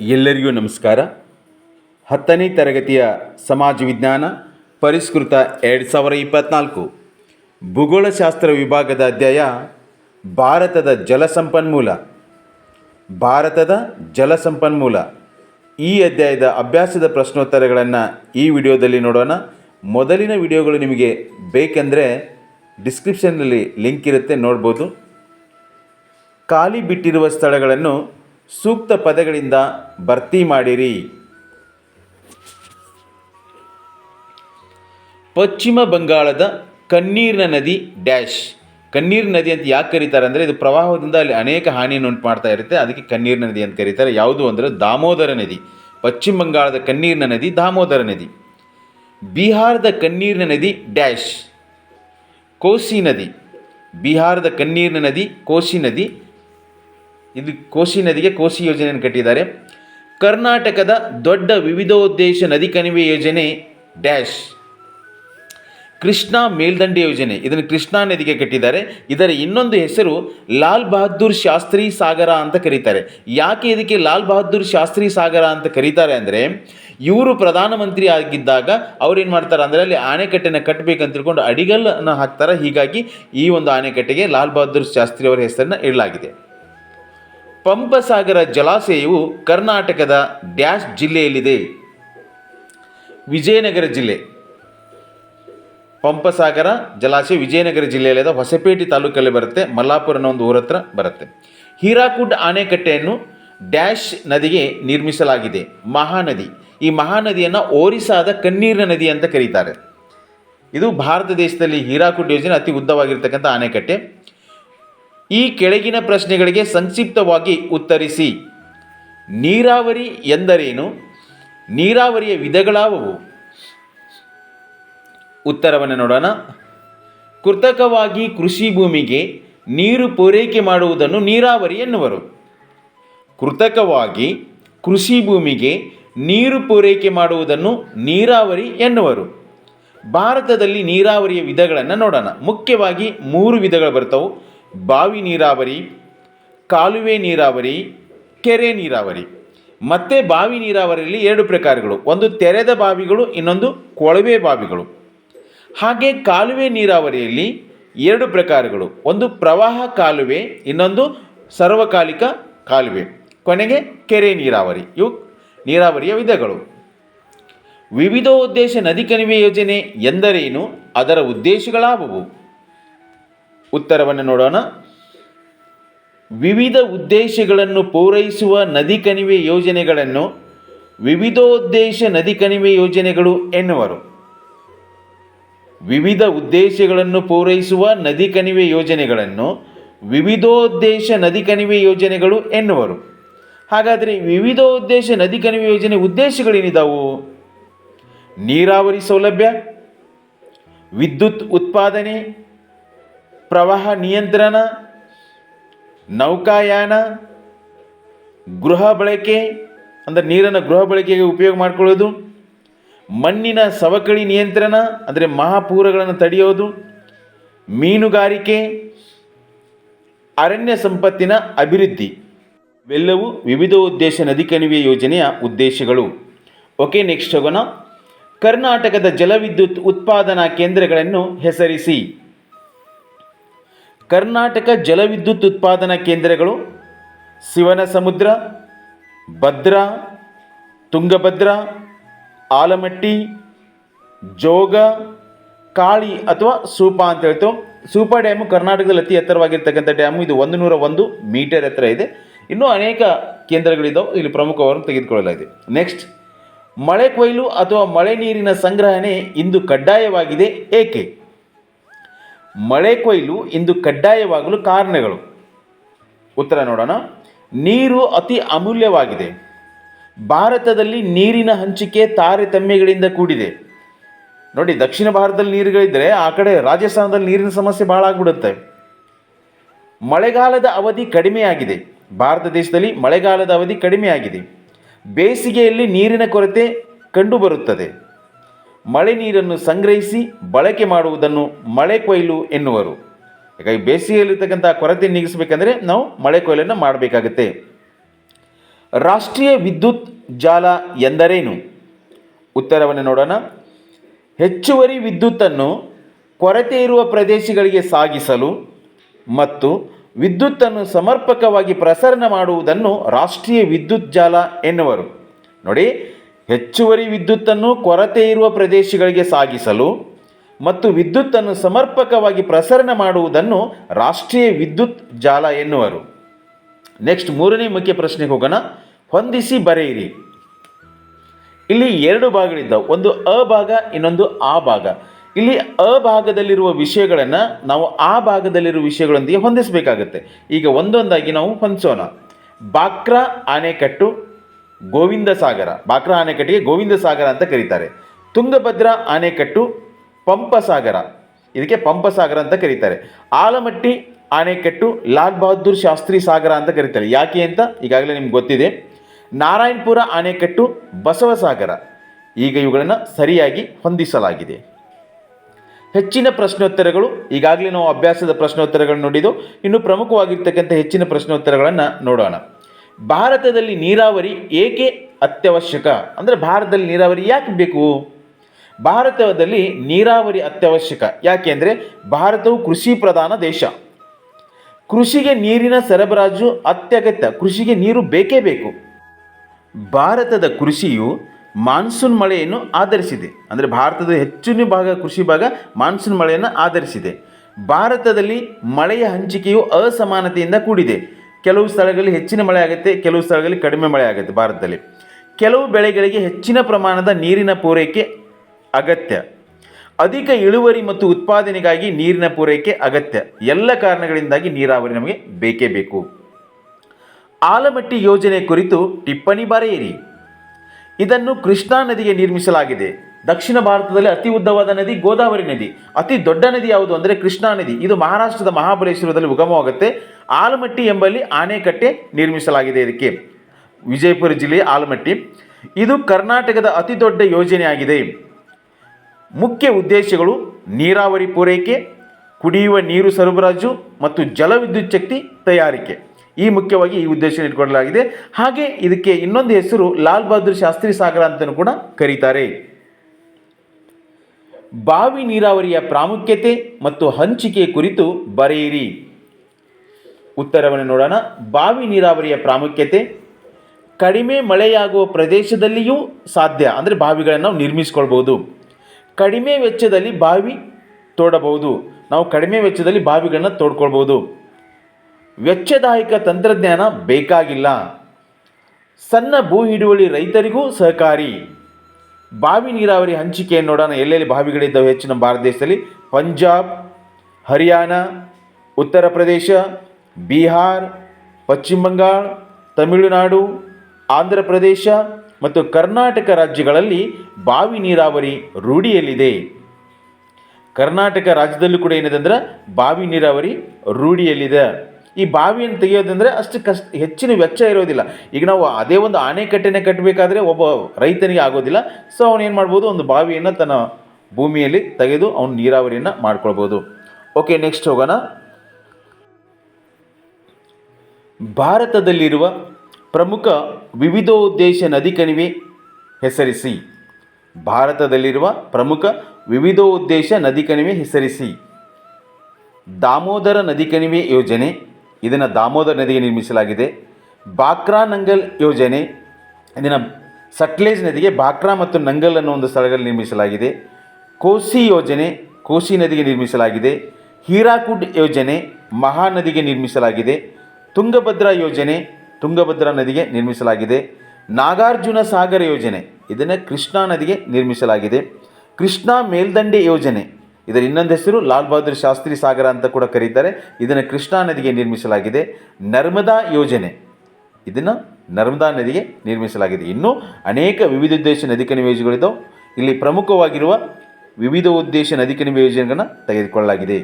ಎಲ್ಲರಿಗೂ ನಮಸ್ಕಾರ. ಹತ್ತನೇ ತರಗತಿಯ ಸಮಾಜ ವಿಜ್ಞಾನ ಪರಿಷ್ಕೃತ ಎರಡು ಸಾವಿರ ಇಪ್ಪತ್ತ್ನಾಲ್ಕು ಭೂಗೋಳಶಾಸ್ತ್ರ ವಿಭಾಗದ ಅಧ್ಯಾಯ ಭಾರತದ ಜಲಸಂಪನ್ಮೂಲ. ಭಾರತದ ಜಲಸಂಪನ್ಮೂಲ. ಈ ಅಧ್ಯಾಯದ ಅಭ್ಯಾಸದ ಪ್ರಶ್ನೋತ್ತರಗಳನ್ನು ಈ ವಿಡಿಯೋದಲ್ಲಿ ನೋಡೋಣ. ಮೊದಲಿನ ವಿಡಿಯೋಗಳು ನಿಮಗೆ ಬೇಕೆಂದರೆ ಡಿಸ್ಕ್ರಿಪ್ಷನ್ನಲ್ಲಿ ಲಿಂಕ್ ಇರುತ್ತೆ, ನೋಡ್ಬೋದು. ಖಾಲಿ ಬಿಟ್ಟಿರುವ ಸ್ಥಳಗಳನ್ನು ಸೂಕ್ತ ಪದಗಳಿಂದ ಭರ್ತಿ ಮಾಡಿರಿ. ಪಶ್ಚಿಮ ಬಂಗಾಳದ ಕಣ್ಣೀರಿನ ನದಿ ಡ್ಯಾಶ್. ಕಣ್ಣೀರ್ ನದಿ ಅಂತ ಯಾಕೆ ಕರೀತಾರೆ ಅಂದರೆ ಇದು ಪ್ರವಾಹದಿಂದ ಅಲ್ಲಿ ಅನೇಕ ಹಾನಿಯನ್ನು ಉಂಟು ಮಾಡ್ತಾ ಇರುತ್ತೆ. ಅದಕ್ಕೆ ಕಣ್ಣೀರಿನ ನದಿ ಅಂತ ಕರೀತಾರೆ. ಯಾವುದು ಅಂದರೆ ದಾಮೋದರ ನದಿ. ಪಶ್ಚಿಮ ಬಂಗಾಳದ ಕಣ್ಣೀರಿನ ನದಿ ದಾಮೋದರ ನದಿ. ಬಿಹಾರದ ಕಣ್ಣೀರಿನ ನದಿ ಡ್ಯಾಶ್. ಕೋಸಿ ನದಿ. ಬಿಹಾರದ ಕಣ್ಣೀರಿನ ನದಿ, ಕೋಸಿ ನದಿ ಇದು ಕೋಸಿ ನದಿಗೆ ಕೋಸಿ ಯೋಜನೆಯನ್ನು ಕಟ್ಟಿದ್ದಾರೆ. ಕರ್ನಾಟಕದ ದೊಡ್ಡ ವಿವಿಧೋದ್ದೇಶ ನದಿ ಕಣಿವೆ ಯೋಜನೆ ಡ್ಯಾಶ್. ಕೃಷ್ಣಾ ಮೇಲ್ದಂಡೆ ಯೋಜನೆ, ಇದನ್ನು ಕೃಷ್ಣಾ ನದಿಗೆ ಕಟ್ಟಿದ್ದಾರೆ. ಇದರ ಇನ್ನೊಂದು ಹೆಸರು ಲಾಲ್ ಬಹದ್ದೂರ್ ಶಾಸ್ತ್ರಿ ಸಾಗರ ಅಂತ ಕರೀತಾರೆ. ಯಾಕೆ ಇದಕ್ಕೆ ಲಾಲ್ ಬಹದ್ದೂರ್ ಶಾಸ್ತ್ರಿ ಸಾಗರ ಅಂತ ಕರೀತಾರೆ ಅಂದರೆ, ಇವರು ಪ್ರಧಾನಮಂತ್ರಿ ಆಗಿದ್ದಾಗ ಅವ್ರೇನು ಮಾಡ್ತಾರೆ ಅಂದರೆ, ಅಲ್ಲಿ ಆಣೆಕಟ್ಟೆನ ಕಟ್ಟಬೇಕಂತ ತಿಳ್ಕೊಂಡು ಅಡಿಗಲ್ಲನ್ನು ಹಾಕ್ತಾರೆ. ಹೀಗಾಗಿ ಈ ಒಂದು ಆಣೆಕಟ್ಟೆಗೆ ಲಾಲ್ ಬಹದ್ದೂರ್ ಶಾಸ್ತ್ರಿ ಅವರ ಹೆಸರನ್ನು ಇಡಲಾಗಿದೆ. ಪಂಪಸಾಗರ ಜಲಾಶಯವು ಕರ್ನಾಟಕದ ಡ್ಯಾಶ್ ಜಿಲ್ಲೆಯಲ್ಲಿದೆ. ವಿಜಯನಗರ ಜಿಲ್ಲೆ. ಪಂಪಸಾಗರ ಜಲಾಶಯ ವಿಜಯನಗರ ಜಿಲ್ಲೆಯಲ್ಲಿದೆ ಹೊಸಪೇಟೆ ತಾಲೂಕಲ್ಲಿ ಬರುತ್ತೆ. ಮಲ್ಲಾಪುರ ಅನ್ನೋ ಒಂದು ಊರ ಹತ್ರ ಬರುತ್ತೆ. ಹೀರಾಕುಡ್ ಆಣೆಕಟ್ಟೆಯನ್ನು ಡ್ಯಾಶ್ ನದಿಗೆ ನಿರ್ಮಿಸಲಾಗಿದೆ. ಮಹಾನದಿ. ಈ ಮಹಾನದಿಯನ್ನು ಓರಿಸಾದ ಕಣ್ಣೀರಿನ ನದಿ ಅಂತ ಕರೀತಾರೆ. ಇದು ಭಾರತ ದೇಶದಲ್ಲಿ ಹೀರಾಕುಡ್ ಯೋಜನೆ ಅತಿ ಉದ್ದವಾಗಿರ್ತಕ್ಕಂಥ ಆಣೆಕಟ್ಟೆ. ಈ ಕೆಳಗಿನ ಪ್ರಶ್ನೆಗಳಿಗೆ ಸಂಕ್ಷಿಪ್ತವಾಗಿ ಉತ್ತರಿಸಿ. ನೀರಾವರಿ ಎಂದರೇನು? ನೀರಾವರಿಯ ವಿಧಗಳಾವುವು? ಉತ್ತರವನ್ನು ನೋಡೋಣ. ಕೃತಕವಾಗಿ ಕೃಷಿ ಭೂಮಿಗೆ ನೀರು ಪೂರೈಕೆ ಮಾಡುವುದನ್ನು ನೀರಾವರಿ ಎನ್ನುವರು. ಕೃತಕವಾಗಿ ಕೃಷಿ ಭೂಮಿಗೆ ನೀರು ಪೂರೈಕೆ ಮಾಡುವುದನ್ನು ನೀರಾವರಿ ಎನ್ನುವರು. ಭಾರತದಲ್ಲಿ ನೀರಾವರಿಯ ವಿಧಗಳನ್ನು ನೋಡೋಣ. ಮುಖ್ಯವಾಗಿ ಮೂರು ವಿಧಗಳು ಬರ್ತವೆ. ಬಾವಿ ನೀರಾವರಿ, ಕಾಲುವೆ ನೀರಾವರಿ, ಕೆರೆ ನೀರಾವರಿ. ಮತ್ತು ಬಾವಿ ನೀರಾವರಿಯಲ್ಲಿ ಎರಡು ಪ್ರಕಾರಗಳು. ಒಂದು ತೆರೆದ ಬಾವಿಗಳು, ಇನ್ನೊಂದು ಕೊಳವೆ ಬಾವಿಗಳು. ಹಾಗೆ ಕಾಲುವೆ ನೀರಾವರಿಯಲ್ಲಿ ಎರಡು ಪ್ರಕಾರಗಳು. ಒಂದು ಪ್ರವಾಹ ಕಾಲುವೆ, ಇನ್ನೊಂದು ಸರ್ವಕಾಲಿಕ ಕಾಲುವೆ. ಕೊನೆಗೆ ಕೆರೆ ನೀರಾವರಿ. ಇವು ನೀರಾವರಿಯ ವಿಧಗಳು. ವಿವಿಧ ಉದ್ದೇಶ ನದಿ ಕಣಿವೆ ಯೋಜನೆ ಎಂದರೇನು? ಅದರ ಉದ್ದೇಶಗಳಾವುವು? ಉತ್ತರವನ್ನು ನೋಡೋಣ. ವಿವಿಧ ಉದ್ದೇಶಗಳನ್ನು ಪೂರೈಸುವ ನದಿ ಕಣಿವೆ ಯೋಜನೆಗಳನ್ನು ವಿವಿಧೋದ್ದೇಶ ನದಿ ಕಣಿವೆ ಯೋಜನೆಗಳು ಎನ್ನುವರು. ವಿವಿಧ ಉದ್ದೇಶಗಳನ್ನು ಪೂರೈಸುವ ನದಿ ಕಣಿವೆ ಯೋಜನೆಗಳನ್ನು ವಿವಿಧೋದ್ದೇಶ ನದಿ ಕಣಿವೆ ಯೋಜನೆಗಳು ಎನ್ನುವರು. ಹಾಗಾದರೆ ವಿವಿಧೋದ್ದೇಶ ನದಿ ಕಣಿವೆ ಯೋಜನೆ ಉದ್ದೇಶಗಳೇನಿದ್ದಾವು ನೀರಾವರಿ ಸೌಲಭ್ಯ, ವಿದ್ಯುತ್ ಉತ್ಪಾದನೆ ಪ್ರವಾಹ ನಿಯಂತ್ರಣ, ನೌಕಾಯಾನ, ಗೃಹ ಬಳಕೆ, ಅಂದರೆ ನೀರನ್ನು ಗೃಹ ಬಳಕೆಗೆ ಉಪಯೋಗ ಮಾಡಿಕೊಳ್ಳೋದು, ಮಣ್ಣಿನ ಸವಕಳಿ ನಿಯಂತ್ರಣ, ಅಂದರೆ ಮಹಾಪೂರಗಳನ್ನು ತಡೆಯೋದು, ಮೀನುಗಾರಿಕೆ, ಅರಣ್ಯ ಸಂಪತ್ತಿನ ಅಭಿವೃದ್ಧಿ. ಇವೆಲ್ಲವೂ ವಿವಿಧ ಉದ್ದೇಶ ನದಿ ಕಣಿವೆ ಯೋಜನೆಯ ಉದ್ದೇಶಗಳು. ಓಕೆ, ನೆಕ್ಸ್ಟ್ ಹೋಗೋಣ. ಕರ್ನಾಟಕದ ಜಲವಿದ್ಯುತ್ ಉತ್ಪಾದನಾ ಕೇಂದ್ರಗಳನ್ನು ಹೆಸರಿಸಿ. ಕರ್ನಾಟಕ ಜಲವಿದ್ಯುತ್ ಉತ್ಪಾದನಾ ಕೇಂದ್ರಗಳು ಶಿವನ ಸಮುದ್ರ ಭದ್ರಾ, ತುಂಗಭದ್ರಾ, ಆಲಮಟ್ಟಿ, ಜೋಗ, ಕಾಳಿ ಅಥವಾ ಸೂಪ ಅಂತ ಹೇಳ್ತೇವೆ. ಸೂಪ ಡ್ಯಾಮು ಕರ್ನಾಟಕದಲ್ಲಿ ಅತಿ ಎತ್ತರವಾಗಿರ್ತಕ್ಕಂಥ ಡ್ಯಾಮು. ಇದು ಒಂದು ನೂರ ಒಂದು ಮೀಟರ್ ಎತ್ತರ ಇದೆ. ಇನ್ನೂ ಅನೇಕ ಕೇಂದ್ರಗಳಿದ್ದಾವೆ ಇಲ್ಲಿ ಪ್ರಮುಖವನ್ನು ತೆಗೆದುಕೊಳ್ಳಲಾಗಿದೆ. ನೆಕ್ಸ್ಟ್ ಮಳೆ ಕೊಯ್ಲು ಅಥವಾ ಮಳೆ ನೀರಿನ ಸಂಗ್ರಹಣೆ ಇಂದು ಕಡ್ಡಾಯವಾಗಿದೆ. ಏಕೆ? ಮಳೆ ಕೊಯ್ಲು ಇಂದು ಕಡ್ಡಾಯವಾಗಲು ಕಾರಣಗಳು. ಉತ್ತರ ನೋಡೋಣ. ನೀರು ಅತಿ ಅಮೂಲ್ಯವಾಗಿದೆ. ಭಾರತದಲ್ಲಿ ನೀರಿನ ಹಂಚಿಕೆ ತಾರತಮ್ಯಗಳಿಂದ ಕೂಡಿದೆ. ನೋಡಿ, ದಕ್ಷಿಣ ಭಾರತದಲ್ಲಿ ನೀರುಗಳಿದ್ದರೆ ಆ ಕಡೆ ರಾಜಸ್ಥಾನದಲ್ಲಿ ನೀರಿನ ಸಮಸ್ಯೆ ಭಾಳ ಆಗ್ಬಿಡುತ್ತೆ. ಮಳೆಗಾಲದ ಅವಧಿ ಕಡಿಮೆಯಾಗಿದೆ. ಭಾರತ ದೇಶದಲ್ಲಿ ಮಳೆಗಾಲದ ಅವಧಿ ಕಡಿಮೆಯಾಗಿದೆ. ಬೇಸಿಗೆಯಲ್ಲಿ ನೀರಿನ ಕೊರತೆ ಕಂಡುಬರುತ್ತದೆ. ಮಳೆ ನೀರನ್ನು ಸಂಗ್ರಹಿಸಿ ಬಳಕೆ ಮಾಡುವುದನ್ನು ಮಳೆ ಕೊಯ್ಲು ಎನ್ನುವರು. ಹಾಗಾಗಿ ಬೇಸಿಗೆಯಲ್ಲಿರ್ತಕ್ಕಂಥ ಕೊರತೆ ನೀಗಿಸಬೇಕಂದ್ರೆ ನಾವು ಮಳೆ ಕೊಯ್ಲನ್ನು ಮಾಡಬೇಕಾಗುತ್ತೆ. ರಾಷ್ಟ್ರೀಯ ವಿದ್ಯುತ್ ಜಾಲ ಎಂದರೇನು? ಉತ್ತರವನ್ನು ನೋಡೋಣ. ಹೆಚ್ಚುವರಿ ವಿದ್ಯುತ್ತನ್ನು ಕೊರತೆ ಇರುವ ಪ್ರದೇಶಗಳಿಗೆ ಸಾಗಿಸಲು ಮತ್ತು ವಿದ್ಯುತ್ತನ್ನು ಸಮರ್ಪಕವಾಗಿ ಪ್ರಸರಣ ಮಾಡುವುದನ್ನು ರಾಷ್ಟ್ರೀಯ ವಿದ್ಯುತ್ ಜಾಲ ಎನ್ನುವರು. ನೋಡಿ ಹೆಚ್ಚುವರಿ ವಿದ್ಯುತ್ತನ್ನು ಕೊರತೆ ಇರುವ ಪ್ರದೇಶಗಳಿಗೆ ಸಾಗಿಸಲು ಮತ್ತು ವಿದ್ಯುತ್ತನ್ನು ಸಮರ್ಪಕವಾಗಿ ಪ್ರಸರಣ ಮಾಡುವುದನ್ನು ರಾಷ್ಟ್ರೀಯ ವಿದ್ಯುತ್ ಜಾಲ ಎನ್ನುವರು. ನೆಕ್ಸ್ಟ್ ಮೂರನೇ ಮುಖ್ಯ ಪ್ರಶ್ನೆಗೆ ಹೋಗೋಣ. ಹೊಂದಿಸಿ ಬರೆಯಿರಿ. ಇಲ್ಲಿ ಎರಡು ಭಾಗಗಳಿದ್ದಾವೆ. ಒಂದು ಅ ಭಾಗ, ಇನ್ನೊಂದು ಆ ಭಾಗ. ಇಲ್ಲಿ ಅ ಭಾಗದಲ್ಲಿರುವ ವಿಷಯಗಳನ್ನು ನಾವು ಆ ಭಾಗದಲ್ಲಿರುವ ವಿಷಯಗಳೊಂದಿಗೆ ಹೊಂದಿಸಬೇಕಾಗುತ್ತೆ. ಈಗ ಒಂದೊಂದಾಗಿ ನಾವು ಹೊಂದಿಸೋಣ. ಬಾಕ್ರಾ ಆಣೆಕಟ್ಟು ಗೋವಿಂದ ಸಾಗರ, ಬಾಕ್ರಾ ಆಣೆಕಟ್ಟಿಗೆ ಗೋವಿಂದ ಸಾಗರ ಅಂತ ಕರೀತಾರೆ. ತುಂಗಭದ್ರಾ ಆಣೆಕಟ್ಟು ಪಂಪಸಾಗರ ಇದಕ್ಕೆ ಪಂಪಸಾಗರ ಅಂತ ಕರೀತಾರೆ. ಆಲಮಟ್ಟಿ ಆಣೆಕಟ್ಟು ಲಾಲ್ ಬಹದ್ದೂರ್ ಶಾಸ್ತ್ರಿ ಸಾಗರ ಅಂತ ಕರೀತಾರೆ. ಯಾಕೆ ಅಂತ ಈಗಾಗಲೇ ನಿಮ್ಗೆ ಗೊತ್ತಿದೆ. ನಾರಾಯಣಪುರ ಆಣೆಕಟ್ಟು ಬಸವಸಾಗರ ಈಗ ಇವುಗಳನ್ನು ಸರಿಯಾಗಿ ಹೊಂದಿಸಲಾಗಿದೆ. ಹೆಚ್ಚಿನ ಪ್ರಶ್ನೋತ್ತರಗಳು, ಈಗಾಗಲೇ ನಾವು ಅಭ್ಯಾಸದ ಪ್ರಶ್ನೋತ್ತರಗಳನ್ನು ನೋಡಿದ್ದು, ಇನ್ನು ಪ್ರಮುಖವಾಗಿರ್ತಕ್ಕಂಥ ಹೆಚ್ಚಿನ ಪ್ರಶ್ನೋತ್ತರಗಳನ್ನು ನೋಡೋಣ. ಭಾರತದಲ್ಲಿ ನೀರಾವರಿ ಏಕೆ ಅತ್ಯವಶ್ಯಕ? ಅಂದರೆ ಭಾರತದಲ್ಲಿ ನೀರಾವರಿ ಯಾಕೆ ಬೇಕು? ಭಾರತದಲ್ಲಿ ನೀರಾವರಿ ಅತ್ಯವಶ್ಯಕ. ಯಾಕೆಂದರೆ ಭಾರತವು ಕೃಷಿ ಪ್ರಧಾನ ದೇಶ. ಕೃಷಿಗೆ ನೀರಿನ ಸರಬರಾಜು ಅತ್ಯಗತ್ಯ. ಕೃಷಿಗೆ ನೀರು ಬೇಕೇ ಬೇಕು. ಭಾರತದ ಕೃಷಿಯು ಮಾನ್ಸೂನ್ ಮಳೆಯನ್ನು ಆಧರಿಸಿದೆ. ಅಂದರೆ ಭಾರತದ ಹೆಚ್ಚಿನ ಭಾಗ ಕೃಷಿ ಭಾಗ ಮಾನ್ಸೂನ್ ಮಳೆಯನ್ನು ಆಧರಿಸಿದೆ. ಭಾರತದಲ್ಲಿ ಮಳೆಯ ಹಂಚಿಕೆಯು ಅಸಮಾನತೆಯಿಂದ ಕೂಡಿದೆ. ಕೆಲವು ಸ್ಥಳಗಳಲ್ಲಿ ಹೆಚ್ಚಿನ ಮಳೆ ಆಗುತ್ತೆ, ಕೆಲವು ಸ್ಥಳಗಳಲ್ಲಿ ಕಡಿಮೆ ಮಳೆ ಆಗುತ್ತೆ ಭಾರತದಲ್ಲಿ. ಕೆಲವು ಬೆಳೆಗಳಿಗೆ ಹೆಚ್ಚಿನ ಪ್ರಮಾಣದ ನೀರಿನ ಪೂರೈಕೆ ಅಗತ್ಯ. ಅಧಿಕ ಇಳುವರಿ ಮತ್ತು ಉತ್ಪಾದನೆಗಾಗಿ ನೀರಿನ ಪೂರೈಕೆ ಅಗತ್ಯ. ಎಲ್ಲ ಕಾರಣಗಳಿಂದಾಗಿ ನೀರಾವರಿ ನಮಗೆ ಬೇಕೇ ಬೇಕು. ಆಲಮಟ್ಟಿ ಯೋಜನೆ ಕುರಿತು ಟಿಪ್ಪಣಿ ಬರೆಯಿರಿ ಇದನ್ನು ಕೃಷ್ಣಾ ನದಿಗೆ ನಿರ್ಮಿಸಲಾಗಿದೆ. ದಕ್ಷಿಣ ಭಾರತದಲ್ಲಿ ಅತಿ ಉದ್ದವಾದ ನದಿ ಗೋದಾವರಿ ನದಿ. ಅತಿ ದೊಡ್ಡ ನದಿ ಯಾವುದು ಅಂದರೆ ಕೃಷ್ಣಾ ನದಿ. ಇದು ಮಹಾರಾಷ್ಟ್ರದ ಮಹಾಬಲೇಶ್ವರದಲ್ಲಿ ಉಗಮವಾಗುತ್ತೆ. ಆಲಮಟ್ಟಿ ಎಂಬಲ್ಲಿ ಆನೆಕಟ್ಟೆ ನಿರ್ಮಿಸಲಾಗಿದೆ ಇದಕ್ಕೆ. ವಿಜಯಪುರ ಜಿಲ್ಲೆಯ ಆಲಮಟ್ಟಿ. ಇದು ಕರ್ನಾಟಕದ ಅತಿ ದೊಡ್ಡ ಯೋಜನೆಯಾಗಿದೆ. ಮುಖ್ಯ ಉದ್ದೇಶಗಳು ನೀರಾವರಿ ಪೂರೈಕೆ, ಕುಡಿಯುವ ನೀರು ಸರಬರಾಜು ಮತ್ತು ಜಲವಿದ್ಯುತ್ ಶಕ್ತಿ ತಯಾರಿಕೆ. ಈ ಮುಖ್ಯವಾಗಿ ಈ ಉದ್ದೇಶ ಇಟ್ಕೊಳ್ಳಲಾಗಿದೆ. ಹಾಗೆ ಇದಕ್ಕೆ ಇನ್ನೊಂದು ಹೆಸರು ಲಾಲ್ ಬಹದ್ದೂರ್ ಶಾಸ್ತ್ರಿ ಸಾಗರ ಅಂತಲೂ ಕೂಡ ಕರೀತಾರೆ. ಬಾವಿ ನೀರಾವರಿಯ ಪ್ರಾಮುಖ್ಯತೆ ಮತ್ತು ಹಂಚಿಕೆ ಕುರಿತು ಬರೆಯಿರಿ. ಉತ್ತರವನ್ನು ನೋಡೋಣ. ಬಾವಿ ನೀರಾವರಿಯ ಪ್ರಾಮುಖ್ಯತೆ, ಕಡಿಮೆ ಮಳೆಯಾಗುವ ಪ್ರದೇಶದಲ್ಲಿಯೂ ಸಾಧ್ಯ. ಅಂದರೆ ಬಾವಿಗಳನ್ನು ನಾವು ನಿರ್ಮಿಸ್ಕೊಳ್ಬೋದು ಕಡಿಮೆ ವೆಚ್ಚದಲ್ಲಿ ಬಾವಿ ತೋಡಬಹುದು. ನಾವು ಕಡಿಮೆ ವೆಚ್ಚದಲ್ಲಿ ಬಾವಿಗಳನ್ನು ತೋಡ್ಕೊಳ್ಬೋದು ವೆಚ್ಚದಾಯಕ ತಂತ್ರಜ್ಞಾನ ಬೇಕಾಗಿಲ್ಲ. ಸಣ್ಣ ಭೂ ಹಿಡುವಳಿ ರೈತರಿಗೂ ಸಹಕಾರಿ. ಬಾವಿ ನೀರಾವರಿ ಹಂಚಿಕೆಯನ್ನು ನೋಡೋಣ. ಎಲ್ಲೆಲ್ಲಿ ಬಾವಿಗಳಿದ್ದಾವೆ ಹೆಚ್ಚಿನ ಭಾರತ ದೇಶದಲ್ಲಿ? ಪಂಜಾಬ್, ಹರಿಯಾಣ, ಉತ್ತರ ಪ್ರದೇಶ ಬಿಹಾರ್, ಪಶ್ಚಿಮ ಬಂಗಾಳ, ತಮಿಳುನಾಡು, ಆಂಧ್ರ ಪ್ರದೇಶ ಮತ್ತು ಕರ್ನಾಟಕ ರಾಜ್ಯಗಳಲ್ಲಿ ಬಾವಿ ನೀರಾವರಿ ರೂಢಿಯಲ್ಲಿದೆ. ಕರ್ನಾಟಕ ರಾಜ್ಯದಲ್ಲೂ ಕೂಡ ಏನಿದೆ ಅಂದ್ರೆ ಬಾವಿ ನೀರಾವರಿ ರೂಢಿಯಲ್ಲಿದೆ. ಈ ಬಾವಿಯನ್ನು ತೆಗೆಯೋದಂದರೆ ಅಷ್ಟು ಕಷ್ಟ, ಹೆಚ್ಚಿನ ವೆಚ್ಚ ಇರೋದಿಲ್ಲ. ಈಗ ನಾವು ಅದೇ ಒಂದು ಆಣೆಕಟ್ಟೆನೇ ಕಟ್ಟಬೇಕಾದ್ರೆ ಒಬ್ಬ ರೈತನಿಗೆ ಆಗೋದಿಲ್ಲ. ಸೊ ಅವನೇನು ಮಾಡ್ಬೋದು? ಒಂದು ಬಾವಿಯನ್ನು ತನ್ನ ಭೂಮಿಯಲ್ಲಿ ತೆಗೆದು ಅವನು ನೀರಾವರಿಯನ್ನು ಮಾಡ್ಕೊಳ್ಬೋದು. ಓಕೆ ನೆಕ್ಸ್ಟ್ ಹೋಗೋಣ. ಭಾರತದಲ್ಲಿರುವ ಪ್ರಮುಖ ವಿವಿಧೋದ್ದೇಶ ನದಿ ಕಣಿವೆ ಹೆಸರಿಸಿ. ಭಾರತದಲ್ಲಿರುವ ಪ್ರಮುಖ ವಿವಿಧೋದ್ದೇಶ ನದಿ ಕಣಿವೆ ಹೆಸರಿಸಿ. ದಾಮೋದರ ನದಿ ಕಣಿವೆ ಯೋಜನೆ, ಇದನ್ನು ದಾಮೋದರ ನದಿಗೆ ನಿರ್ಮಿಸಲಾಗಿದೆ. ಬಾಕ್ರಾ ನಂಗಲ್ ಯೋಜನೆ, ಇದನ್ನು ಸಟ್ಲೇಜ್ ನದಿಗೆ ಬಾಕ್ರಾ ಮತ್ತು ನಂಗಲ್ ಅನ್ನೋ ಒಂದು ಸ್ಥಳಗಳಲ್ಲಿ ನಿರ್ಮಿಸಲಾಗಿದೆ. ಕೋಸಿ ಯೋಜನೆ, ಕೋಸಿ ನದಿಗೆ ನಿರ್ಮಿಸಲಾಗಿದೆ. ಹೀರಾಕುಡ್ ಯೋಜನೆ ಮಹಾನದಿಗೆ ನಿರ್ಮಿಸಲಾಗಿದೆ. ತುಂಗಭದ್ರಾ ಯೋಜನೆ ತುಂಗಭದ್ರಾ ನದಿಗೆ ನಿರ್ಮಿಸಲಾಗಿದೆ. ನಾಗಾರ್ಜುನ ಸಾಗರ ಯೋಜನೆ, ಇದನ್ನು ಕೃಷ್ಣಾ ನದಿಗೆ ನಿರ್ಮಿಸಲಾಗಿದೆ. ಕೃಷ್ಣಾ ಮೇಲ್ದಂಡೆ ಯೋಜನೆ, ಇದರ ಇನ್ನೊಂದು ಹೆಸರು ಲಾಲ್ ಬಹದ್ದೂರ್ ಶಾಸ್ತ್ರಿ ಸಾಗರ ಅಂತ ಕೂಡ ಕರೀತಾರೆ. ಇದನ್ನು ಕೃಷ್ಣಾ ನದಿಗೆ ನಿರ್ಮಿಸಲಾಗಿದೆ. ನರ್ಮದಾ ಯೋಜನೆ, ಇದನ್ನು ನರ್ಮದಾ ನದಿಗೆ ನಿರ್ಮಿಸಲಾಗಿದೆ. ಇನ್ನೂ ಅನೇಕ ವಿವಿಧ ಉದ್ದೇಶ ನದಿ ಕಣಿವೆ ಇಲ್ಲಿ ಪ್ರಮುಖವಾಗಿರುವ ವಿವಿಧ ಉದ್ದೇಶ ನದಿ ಕಣಿವೆ ಯೋಜನೆಗಳನ್ನು ತೆಗೆದುಕೊಳ್ಳಲಾಗಿದೆ.